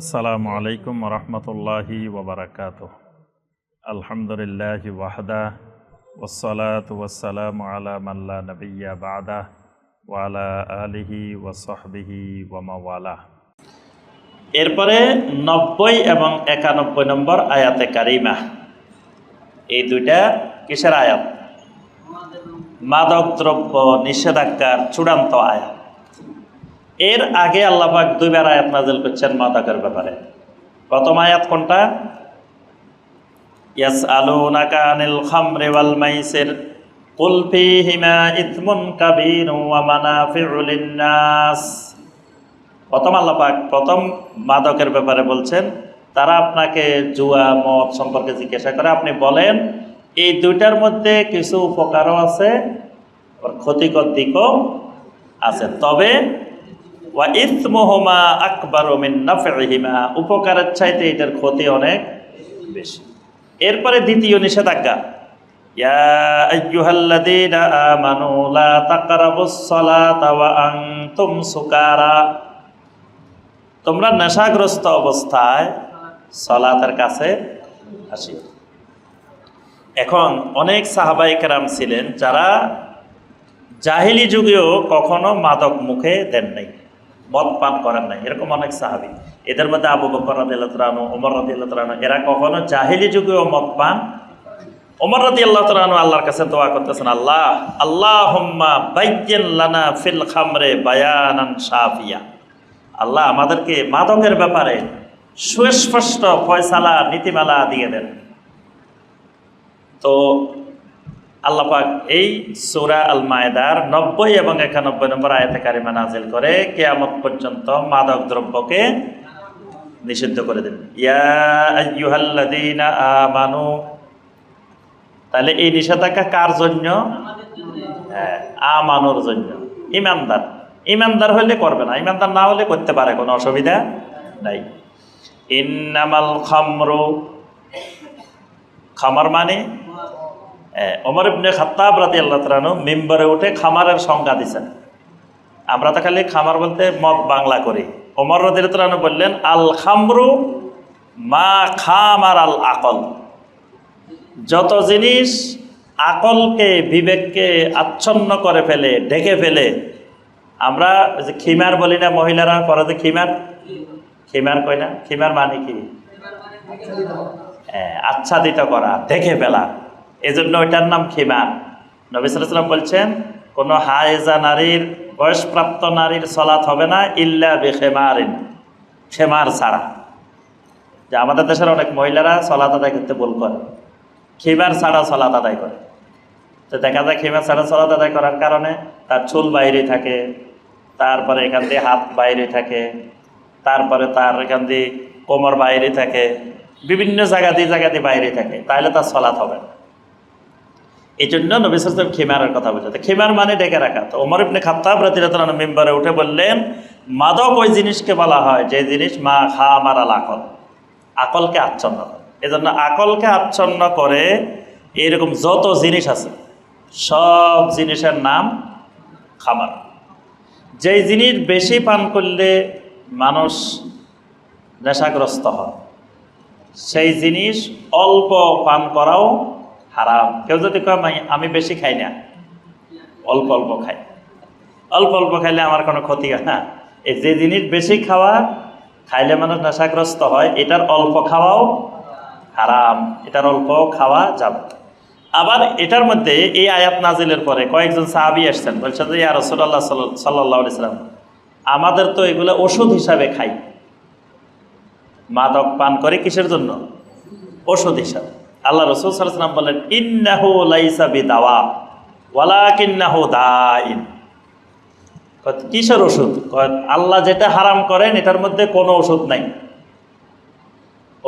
আসসালামু আলাইকুম রহমতুল্লাহি ওবরাকাত আলহামদুলিল্লাহ ওয়াহদা ওসলাত ওয়াসালাম আলা মাল্লা নবিয়া বাদা ওয়ালা আলিহি ওয়াসহবিহি ওয়ামাওয়ালা এরপরে নব্বই এবং একানব্বই নম্বর আয়াতে কারিমা। এই দুইটা কিসের আয়াত? মাদক দ্রব্য নিষেধাজ্ঞার চূড়ান্ত আয়াত। এর আগে আল্লাপাক দুইবার আয়াত নাজিল করছেন মাদকের ব্যাপারে। প্রথম আয়াত কোনটা? ইয়াস আলু নাকানিল খামরে ওয়াল মাইসির। কুল ফীহিমা ইথমুন কাবীর ওয়া মানাফিউ লিন-নাস। প্রথম আল্লাপাক প্রথম মাদকের ব্যাপারে বলছেন, তারা আপনাকে জুয়া, মদ সম্পর্কে জিজ্ঞাসা করে। আপনি বলেন, এই দুইটার মধ্যে কিছু উপকারও আছে ক্ষতিকর দিকও আছে। তবে ওয়া ইসমোহমা আকবর নাফিহিমা উপকারের চাইতে এটার ক্ষতি অনেক বেশি। এরপরে দ্বিতীয় নিষেধাজ্ঞা। তোমরা নেশাগ্রস্ত অবস্থায় সলাতের কাছে আসি এখন অনেক সাহাবাই কেরাম ছিলেন যারা জাহিলি যুগেও কখনো মাদক মুখে দেন নাই। মদ পান করেন নাই। এরকম অনেক সাহাবি। এদের মধ্যে আবু বকর রাদি আল্লাহ ওমর রাদি আল্লাহ এরা কখনো জাহিলি যুগেও মদ পান? ওমর রাদি আল্লাহ তালানু আল্লাহর কাছে দোয়া করতেছেন, আল্লাহ আল্লাহ হুম্মা ফিল খামরে বায়ানান সাফিয়া আল্লাহ আমাদেরকে মাদকের ব্যাপারে সুস্পষ্ট ফয়সালা, নীতিমালা দিয়ে দেন। তো আল্লাপাক এই সৌরা আল মায়দার নব্বই এবং একানব্বই নম্বর আয়তে কারিমা নাজিল করে কেয়ামত পর্যন্ত মাদক দ্রব্যকে নিষিদ্ধ করে দেন ইয়া আমানু তাহলে এই নিষেধাজ্ঞা কার জন্য? হ্যাঁ, আমানুর জন্য। ইমানদার। ইমানদার হলে করবে না ইমানদার না হলে করতে পারে কোনো অসুবিধা নাই। ইন্নামাল খামরু খামার মানে অমর ইবনে খাত্তাব রাতি আল্লাহ তালানু মেম্বারে উঠে খামারের সংজ্ঞা দিছেন। আমরা তো খালি খামার বলতে মদ বাংলা করি। অমর রাতি তালানু বললেন আল খামরু মা খামার আল আকল। যত জিনিস আকলকে বিবেককে আচ্ছন্ন করে ফেলে ঢেকে ফেলে আমরা যে খিমার বলি না মহিলারা পরে যে খিমার? খিমার কয় না? খিমার মানে কি? হ্যাঁ, আচ্ছাদিত করা দেখে ফেলা। এজন্য ওইটার নাম খিমার নবী সাল্লাম বলছেন, কোনো হায়েজা নারীর, বয়সপ্রাপ্ত নারীর সলাৎ হবে না ইল্লা বেখেমারিন, খেমার ছাড়া। যে আমাদের দেশের অনেক মহিলারা সলাৎ আদায় করতে ভুল করে। খিমার ছাড়া সলাৎ আদায় করে। তো দেখা যায় খিমার ছাড়া সলাৎ আদায় করার কারণে তার চুল বাইরে থাকে, তারপরে এখান দিয়ে হাত বাইরে থাকে, তারপরে তার এখান দিয়ে কোমর বাইরে থাকে, বিভিন্ন জায়গা দিয়ে জায়গা দিয়ে বাইরে থাকে, তাহলে তার সলাৎ হবে না। এই জন্য নবী সালাম খেমারের কথা বলছে খেমার মানে ডেকে রাখা। তো ওমর ইবনে খাত্তাব রাতিরাতন মেম্বারে উঠে বললেন, মাদক ওই জিনিসকে বলা হয় যে জিনিস মা খা মারাল আকল। আকলকে আচ্ছন্ন করে। এজন্য আকলকে আচ্ছন্ন করে এরকম যত জিনিস আছে, সব জিনিসের নাম খামার। যেই জিনিস বেশি পান করলে মানুষ নেশাগ্রস্ত হয়। সেই জিনিস অল্প পান করাও হারাম। কেউ যদি কয় "আমি- আমি বেশি খাই না। অল্প অল্প খাই। অল্প অল্প খাইলে আমার কোনো ক্ষতি হয় না। এই যে জিনিস বেশি খাওয়া, খাইলে মানুষ নেশাগ্রস্ত হয়, এটার অল্প খাওয়াও হারাম। এটার অল্প খাওয়া যাবে। আবার এটার মধ্যে এই আয়াত নাজিলের পরে কয়েকজন সাহাবি আসছেন বলছেন যে, ইয়া রসুল্লাহ সাল্লাহ ইসলাম আমাদের তো এগুলো ওষুধ হিসাবে খাই। মাদক পান করে কিসের জন্য? ওষুধ হিসাবে। আল্লাহ রসুল সাল্লাম বলেন, ইন্নাহু লাইসা বিদাওয়া ওয়ালা কিন্নাহু দাইন কিসের ওষুধ? আল্লাহ যেটা হারাম করেন, এটার মধ্যে কোনো ওষুধ নাই।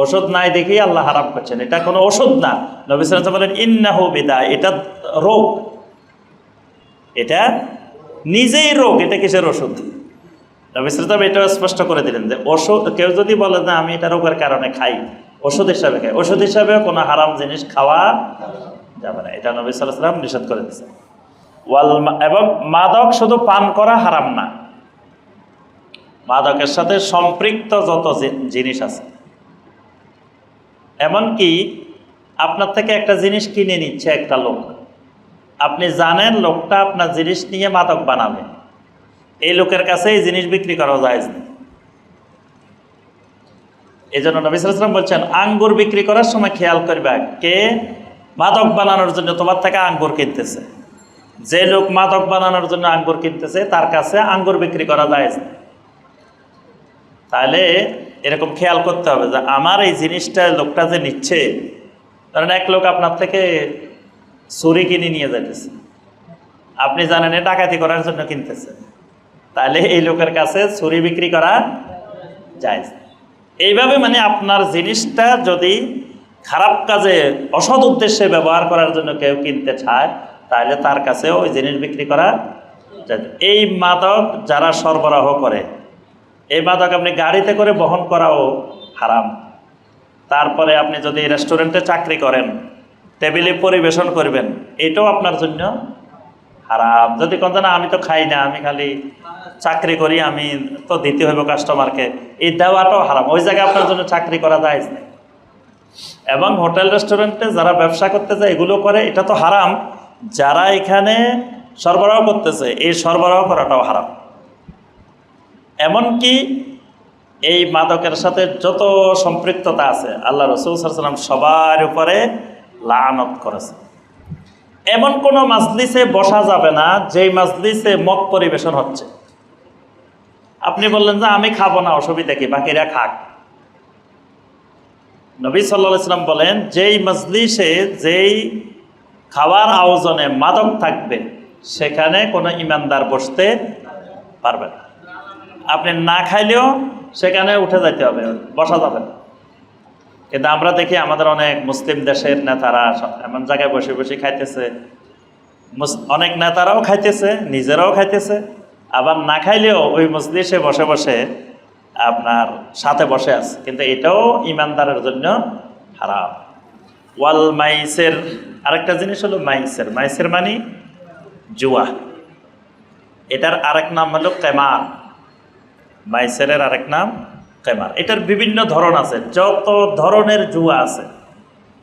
ওষুধ নাই দেখি আল্লাহ হারাম করছেন, এটা কোনো ওষুধ না। নবী সাল্লাম বলেন, ইন্নাহু বিদা এটা রোগ। এটা নিজেই রোগ, এটা কিসের ওষুধ? নবী সাল্লাম এটা স্পষ্ট করে দিলেন যে, ওষুধ, কেউ যদি বলে, না, আমি এটা রোগের কারণে খাই। ওষুধ হিসাবে খায়। ওষুধ হিসাবে কোনো হারাম জিনিস খাওয়া যাবে না। এটা নবী সাল্লাম নিষেধ করে দিচ্ছে ওয়াল এবং মাদক শুধু পান করা হারাম না। মাদকের সাথে সম্পৃক্ত যত জিনিস আছে। এমনকি আপনার থেকে একটা জিনিস কিনে নিচ্ছে একটা লোক। আপনি জানেন লোকটা আপনার জিনিস নিয়ে মাদক বানাবে। এই লোকের কাছে এই জিনিস বিক্রি করা যায় না এই জন্য নবিসাম বলছেন, আঙ্গুর বিক্রি করার সময় খেয়াল করবে কে? মাদক বানানোর জন্য তোমার থেকে আঙ্গুর কিনতেছে। যে লোক মাদক বানানোর জন্য আঙ্গুর কিনতেছে, তার কাছে আঙ্গুর বিক্রি করা যায় তাহলে এরকম খেয়াল করতে হবে যে আমার এই জিনিসটা লোকটা যে নিচ্ছে কারণ এক লোক আপনার থেকে ছুরি কিনে নিয়ে যাইতেছে। আপনি জানেন ডাকাতি করার জন্য কিনতেছে। তাহলে এই লোকের কাছে ছুরি বিক্রি করা যায় এইভাবে মানে আপনার জিনিসটা যদি খারাপ কাজে, অসৎ উদ্দেশ্যে ব্যবহার করার জন্য কেউ কিনতে চায়, তাহলে তার কাছেও ওই জিনিস বিক্রি করা এই মাদক যারা সরবরাহ করে, এই মাদক আপনি গাড়িতে করে বহন করাও হারাম। তারপরে আপনি যদি রেস্টুরেন্টে চাকরি করেন, টেবিলে পরিবেশন করবেন, এটাও আপনার জন্য হারাম। যদি কোন না, আমি তো খাই না, আমি খালি চাকরি করি, আমি তো দিতে হইব কাস্টমারকে এই দেওয়াটাও হারাম। ওই জায়গায় আপনার জন্য চাকরি করা যায় না এবং হোটেল, রেস্টুরেন্টে যারা ব্যবসা করতে যায়, এগুলো করে, এটা তো হারাম। যারা এখানে সরবরাহ করতেছে, এই সরবরাহ করাটাও হারাম। এমনকি এই মাদকের সাথে যত সম্পৃক্ততা আছে, আল্লাহ রসুল সাল্লাম সবার উপরে লানত করেছে। এমন কোনো মাজলিসে বসা যাবে না, যেই মাজলিসে মদ পরিবেশন হচ্ছে। আপনি বললেন যে আমি খাব না, অসুবিধা কি? বাকিরা খাক। নবী সাল্লাহ ইসলাম বলেন, যেই মজলিসে যেই খাওয়ার আয়োজনে মাদক থাকবে, সেখানে কোনো ইমানদার বসতে পারবে না। আপনি না খাইলেও সেখানে উঠে যাইতে হবে, বসা যাবে না। কিন্তু আমরা দেখি আমাদের অনেক মুসলিম দেশের নেতারা এমন জায়গায় বসে বসে খাইতেছে। অনেক নেতারাও খাইতেছে, নিজেরাও খাইতেছে। আবার না খাইলেও ওই মজলিসে বসে বসে আপনার সাথে বসে আছে। কিন্তু এটাও ইমানদারের জন্য হারাম। ওয়াল মাইসের আরেকটা জিনিস হলো মাইসের। মাইসের মানে জুয়া। এটার আরেক নাম হলো কেমার। মাইসেরের আরেক নাম কেমার। এটার বিভিন্ন ধরন আছে। যত ধরনের জুয়া আছে।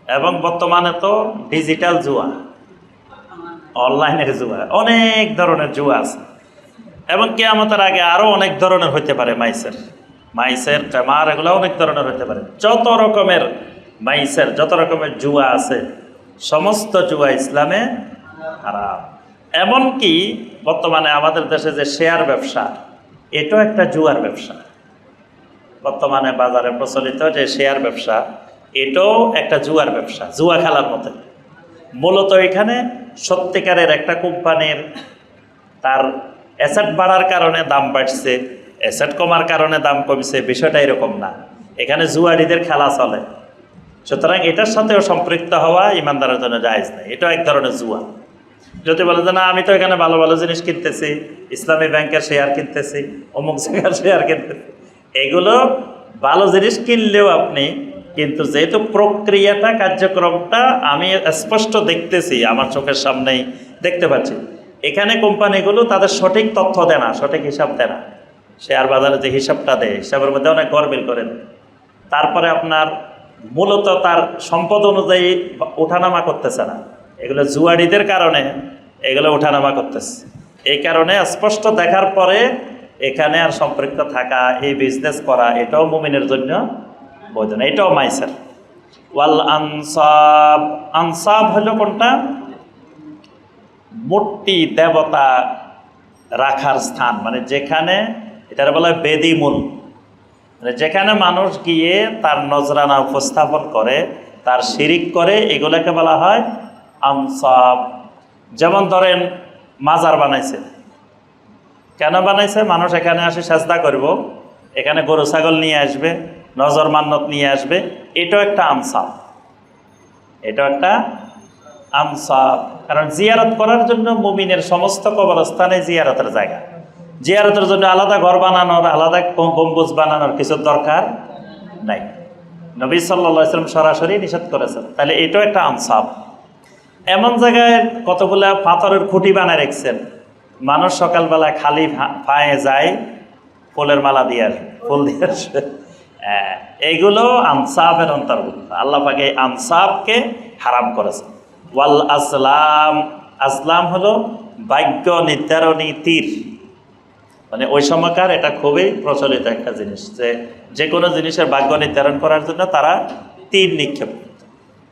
এবং বর্তমানে তো ডিজিটাল জুয়া। অনলাইনের জুয়া। অনেক ধরনের জুয়া আছে। এবং কেয়ামতের আগে আরও অনেক ধরনের হইতে পারে মাইসের। মাইসের কেমার এগুলো অনেক ধরনের হইতে পারে। যত রকমের মাইসের, যত রকমের জুয়া আছে, সমস্ত জুয়া ইসলামে হারাম। এমনকি বর্তমানে আমাদের দেশে যে শেয়ার ব্যবসা, এটাও একটা জুয়ার ব্যবসা। বর্তমানে বাজারে প্রচলিত যে শেয়ার ব্যবসা, এটাও একটা জুয়ার ব্যবসা, জুয়া খেলার মতো। মূলত এখানে সত্যিকারের একটা কোম্পানির তার অ্যাসেট বাড়ার কারণে দাম বাড়ছে, অ্যাসেট কমার কারণে দাম কমছে, বিষয়টা এরকম না। এখানে জুয়ারিদের খেলা চলে। সুতরাং এটার সাথেও সম্পৃক্ত হওয়া ইমানদারের জন্য জায়েজ নেই এটাও এক ধরনের জুয়া। যদি বলে যে, না, আমি তো এখানে ভালো ভালো জিনিস কিনতেছি, ইসলামী ব্যাংকের শেয়ার কিনতেছি, অমুক জায়গার শেয়ার কিনতেছি। এগুলো ভালো জিনিস কিনলেও আপনি, কিন্তু যেহেতু প্রক্রিয়াটা, কার্যক্রমটা আমি স্পষ্ট দেখতেছি, আমার চোখের সামনেই দেখতে পাচ্ছি এখানে কোম্পানিগুলো তাদের সঠিক তথ্য দেয় না, সঠিক হিসাব দেয় না। শেয়ার বাজারে যে হিসাবটা দেয়, হিসাবের মধ্যে অনেক গরমিল করে দেয়। তারপরে আপনার মূলত তার সম্পদ অনুযায়ী ওঠানামা করতেছে না। এগুলো জুয়ারিদের কারণে এগুলো ওঠানামা করতেছে। এই কারণে স্পষ্ট দেখার পরে এখানে আর সম্পৃক্ত থাকা, এই বিজনেস করা, এটাও মুমিনের জন্য বৈধ না এটাও মাইসের। ওয়াল আনসাব আনসাব হলো কোনটা? মূর্তি দেবতা রাখার স্থান। মানে যেখানে, এটার বলা হয় বেদিমূল মানে যেখানে মানুষ গিয়ে তার নজরানা উপস্থাপন করে, তার শিরিক করে, এগুলোকে বলা হয় আনসাব যেমন ধরেন, মাজার বানাইছে। কেন বানাইছে? মানুষ এখানে আসে সাজদা করব। এখানে গরু, ছাগল নিয়ে আসবে, নজর মান্নত নিয়ে আসবে। এটাও একটা আনসাব এটাও একটা আনসাব কারণ জিয়ারত করার জন্য মুমিনের সমস্ত কবরস্থানে জিয়ারতের জায়গা। জিয়ারতের জন্য আলাদা ঘর বানানোর আলাদা গম্বুজ বানানোর কিছু দরকার নাই। নবী সাল্লা ইসলাম সরাসরি নিষেধ করেছেন। তাহলে এটাও একটা আনসাব এমন জায়গায় কতগুলা পাথরের খুঁটি বানায় রেখেছেন। মানুষ সকালবেলা খালি পায়ে যায় ফুলের মালা দিয়ে আসবে ফুল দিয়ে আসবে হ্যাঁ, এইগুলো আনসাফের অন্তর্ভুক্ত। আল্লাহ পাকে এই আনসাফকে হারাম করেছে ওয়াল আসলাম। আসলাম হলো বাক্য নির্ধারণী তীর। মানে ওই সময়কার এটা খুবই প্রচলিত একটা জিনিস যে যে কোনো জিনিসের ভাগ্য নির্ধারণ করার জন্য তারা তীর নিক্ষেপ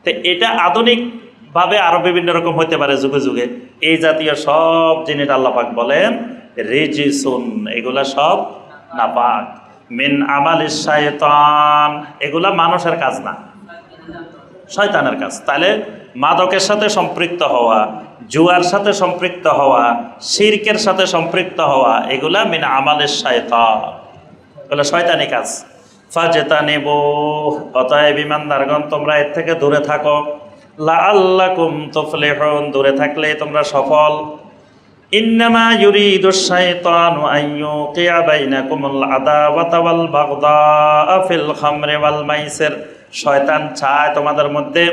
তো এটা আধুনিকভাবে আরও বিভিন্ন রকম হতে পারে যুগে যুগে। এই জাতীয় সব জিনিস আল্লাপাক বলেন, রেজিসুন এগুলা সব নাপাক। মিন আমাল শায়তান এগুলা মানুষের কাজ না, শয়তানের কাজ। তাহলে মাদকের সাথে সম্পৃক্ত হওয়া, জুয়ার সাথে সম্পৃক্ত হওয়া, শিরকের সাথে সম্পৃক্ত হওয়া, এগুলা মিন আমালের শয়তান। এগুলো শয়তানি কাজ। ফাজেতা নেব অতএব ইমানদারগণ, তোমরা এর থেকে দূরে থাকো। লা আল্লাকুম তুফলিহুন, দূরে থাকলে তোমরা সফল। ইন্নামা ইউরিদু শাইতানু আন ইউকিয়া বাইনাকুমুল আদাওয়াতা ওয়াল বাগদা ফিল খামরি ওয়াল মাইসির। শয়তান চায় তোমাদের মধ্যে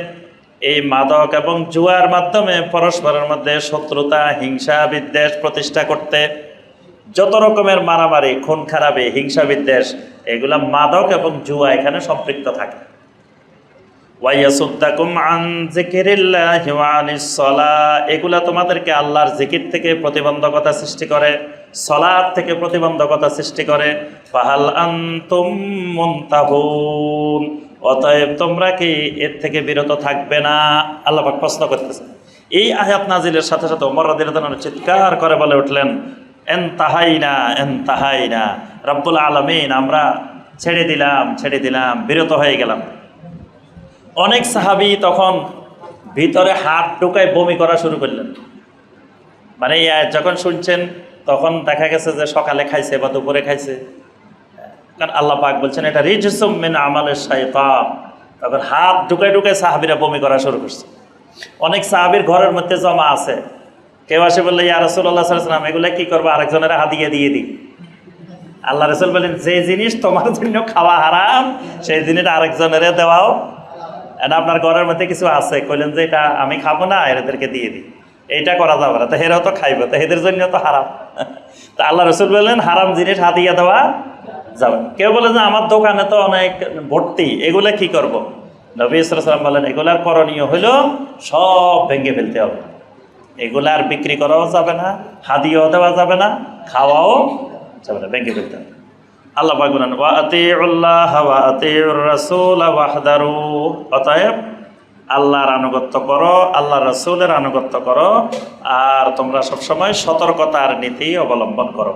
এই মাদক এবং জুয়ার মাধ্যমে পরস্পরের মধ্যে শত্রুতা, হিংসা, বিদ্বেষ প্রতিষ্ঠা করতে যত রকমের মারামারি, খুন, খারাপি, হিংসা, বিদ্বেষ, এগুলা মাদক এবং জুয়া এখানে সম্পৃক্ত থাকে। এগুলা তোমাদেরকে আল্লাহর জিকির থেকে প্রতিবন্ধকতা সৃষ্টি করে সলাদ থেকে প্রতিবন্ধকতা সৃষ্টি করে। ফাহাল আনতুম মুনতাহুন অতএব তোমরা কি এর থেকে বিরত থাকবে না? আল্লাহ প্রশ্ন করতেছে। এই আয়াত নাজিলের সাথে সাথে ওমর চিৎকার করে বলে উঠলেন, এন তাহাই না এন তাহাই না রব্বুল আলমিন, আমরা ছেড়ে দিলাম ছেড়ে দিলাম, বিরত হয়ে গেলাম। অনেক সাহাবি তখন ভিতরে হাত ঢুকায় বমি করা শুরু করলেন। মানে যখন শুনছেন, তখন দেখা গেছে যে সকালে খাইছে বা দুপুরে খাইছে। কারণ আল্লাহ পাক বলছেন, এটা রিজসুম মিন আমালের শাইতান। তখন হাত ঢুকায় ঢুকায় সাহাবিরা বমি করা শুরু করছে। অনেক সাহাবির ঘরের মধ্যে জমা আছে। কেউ আসে বললে, ইয়া রসুল্লাহ সাল্লাম এগুলো কি করব? আরেকজনের হাতিয়ে দিয়ে দিয়ে দিই। আল্লাহ রসুল বলেন, যে জিনিস তোমার জন্য খাওয়া হারাম, সেই জিনিস আরেকজনের দেওয়াও। এটা আপনার ঘরের মধ্যে কিছু আছে, কইলেন যে, এটা আমি খাব না, এদেরকে দিয়ে দিই। এইটা করা যাবে না, তো হেরাও তো খাইবো, তো এদের জন্য তো হারাম। তা আল্লাহ রসুল বললেন, হারাম জিনিস হাতিয়ে দেওয়া যাবে কেউ বলে যে আমার দোকানে তো অনেক ভর্তি, এগুলা কি করব। নবী সাল্লাম বলেন এগুলার করণীয় হলো সব ভেঙে ফেলতে হবে। এগুলা আর বিক্রি করাও যাবে না, হাদিয়েও দেওয়া যাবে না, খাওয়াও যাবে না, ভেঙে ফেলতে হবে। আল্লাহ বলেন, ওয়া আতিউল্লাহ ওয়া আতিউর রাসূল ওয়াহদারু। অতএব আল্লাহর আনুগত্য করো আল্লাহ রসুলের আনুগত্য করো, আর তোমরা সবসময় সতর্কতার নীতি অবলম্বন করো।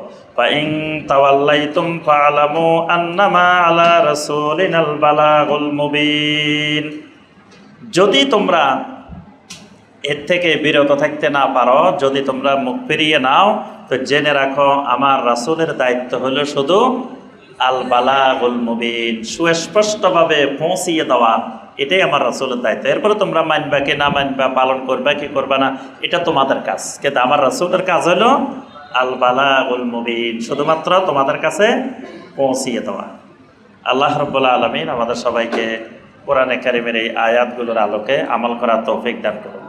ফালামু আন্নামা যদি তোমরা এর থেকে বিরত থাকতে না পারো, যদি তোমরা মুখ ফিরিয়ে নাও, তো জেনে রাখো, আমার রাসূলের দায়িত্ব হলো শুধু আল বালাগুল মুবিন, সুস্পষ্টভাবে পৌঁছিয়ে দেওয়া। এটাই আমার রাসুলের দায়িত্ব। এরপরে তোমরা মানবা কি, না মানবা, পালন করবা কি করবা না, এটা তোমাদের কাজ। কিন্তু আমার রাসুলের কাজ হলো আল বালাগুল মুবিন, শুধুমাত্র তোমাদের কাছে পৌঁছিয়ে দেওয়া। আল্লাহ রব্বুল্লা আলমিন আমাদের সবাইকে কোরআনে কারিমের এই আয়াতগুলোর আলোকে আমল করার তৌফিক দান করুন।